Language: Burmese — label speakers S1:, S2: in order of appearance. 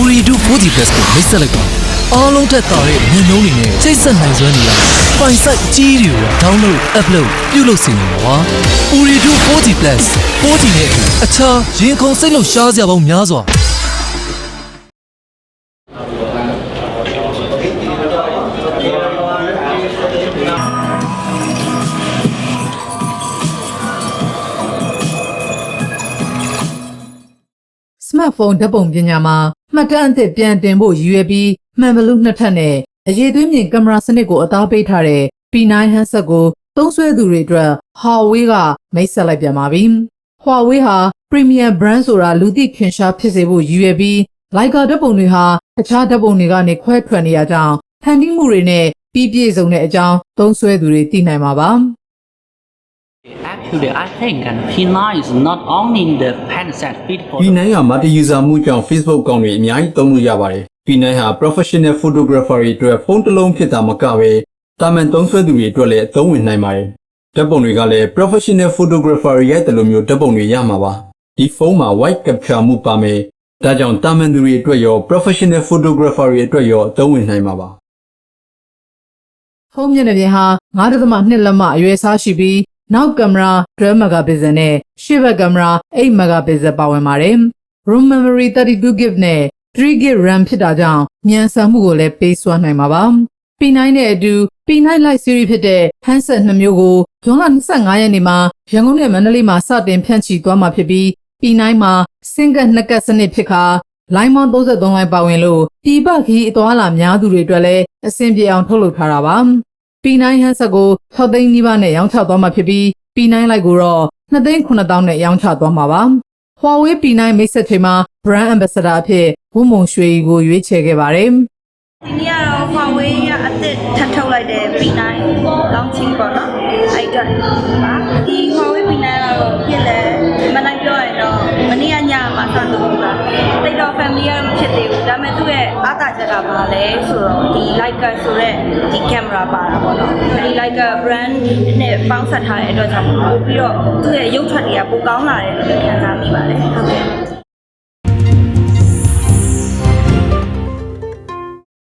S1: Uridu 4G Plus ကိုမိတ်ဆက်လိုက်ပါအားလုံးထက်သာတဲ့ညနှုံးတွေနဲ့ချိတ်ဆက်နိုင်စွမ်းနေရပိုင်ဆိုင်အကြီးတွေကို download upload ပြုလုပ်စေနိုင်ပါ Uridu 4G Plus 4G နဲ့အတူအခြားရင်ခုန်စိတ်လှုပ်ရှားစရာပေါင်းများစွာ
S2: စမတ်ဖုန်းဓာတ်ပုံပညာမှာမှတ်တမ်းအသစ်ပြန်တင်ဖို့ရည်ရွယ်ပြီးမှန်ဘလူးနှစ်ထပ်နဲ့အရေးသွင်းမြင်ကင်မရာစနစ်ကိုအသားပေးထားတဲ့ P9 handset ကိုသုံးစွဲသူတွေအတွက် Huawei ကမိတ်ဆက်လိုက်ပြန်ပါပြီ။ Huawei ဟာ Premium Brand ဆိုတာလူသိခင်ရှားဖြစ်စေဖို့ရည်ရွယ်ပြီး Leica ဓာတ်ပုံတွေဟာအခြားဓာတ်ပုံတွေကနေခွဲထွက်နေရကြောင်းဖန်တီးမှုတွေနဲ့ပြီးပြည့်စုံတဲ့အကြောင်းသုံးစွဲသူတွေသိနိုင်မှာပါ။
S3: Actually, I think and P9 is not only in the handset fit for
S4: P9 က multi user မှုကြောင့် Facebook အကောင့်တွေအများကြီးသုံးလို့ရပါတယ်။ P9 ဟာ professional photographer တွေအတွက်ဖုန်းတစ်လုံးဖြစ်တာမကပဲတာမန်သုံးစွဲသူတွေအတွက်လည်းအသုံးဝင်နိုင်ပါတယ်။ဓာတ်ပုံတွေကလည်း professional photographer တွေရိုက်တယ်လို့မျိုးဓာတ်ပုံတွေရမှာပါ။ဒီဖုန်းမှာ white capture မှုပါမယ်။ဒါကြောင့်တာမန်သူတွေအတွက်ရော professional photographer တွေအတွက်ရောအသုံးဝင်နိုင်မှာပါ။
S2: ဖုန်းမျက်နှာပြင်ဟာ9.2လက်မအရွယ်အစားရှိပြီး နောက်ကင်မရာ12 megapixel နဲ့ရှေ့ဘက်ကင်မရာ8 megapixel ပါဝင်ပါတယ်။ Room memory 32GB နဲ့ 3GB RAM ဖြစ်တာကြောင့်မြန်ဆန်မှုကိုလည်းပေးစွမ်းနိုင်မှာပါ။ P9 နဲ့အတူ P9 Lite series ဖြစ်တဲ့ handset နှစ်မျိုးကိုဇွန်လ25ရက်နေ့မှာရန်ကုန်နဲ့မန္တလေးမှာစတင်ဖြန့်ချီသွားမှာဖြစ်ပြီး P9 မှာ single နှစ်ကတ်စနစ်ဖြစ်ခါလိုင်းမောင်း33လိုင်းပါဝင်လို့ပြည်ပခီးအသွားလာများသူတွေအတွက်လည်းအဆင်ပြေအောင်ထုတ်လုပ်ထားတာပါ။ P9 handset ကို6သိန်းနီးပါးနဲ့ရောင်းချသွားမှာဖြစ်ပြီး P9 Lite ကိုတော့2သိန်း9000နဲ့ရောင်းချသွားမှာပါ။ Huawei P9 မိတ်ဆက်ချိန်မှာ brand ambassador အဖြစ်ဝုံမုံရွှေရီကိုရွေးချယ်ခဲ့ပါတယ်။
S5: ဒီနေ့ကတော့ Huawei ရအသစ်ထပ်ထုတ်လိုက်တဲ့ P9 launching ပေါ့နော်အဲ့အတွက်ပါဒီ Huawei P9 ကတော့ဖြစ်လဲမနိုင်ပြောရရင်တော့မနေ့ကညမှာစသုံးတာတိတ် အားသာချက်ကဘာလဲဆိုတော့ဒီ Leica ဆိုတဲ့ဒီ camera ပါတာပေါ့နော်ဒီ Leica brand နဲ့ပေါင်းစပ်ထားတဲ့အတွက်ကြောင့်ပို့ပြီးတော့သူ့ရဲ့ရုပ်ထွက်တွေကပိုကောင်းလာတယ်လို့ခံစားမိပါတယ်ဟုတ်ကဲ့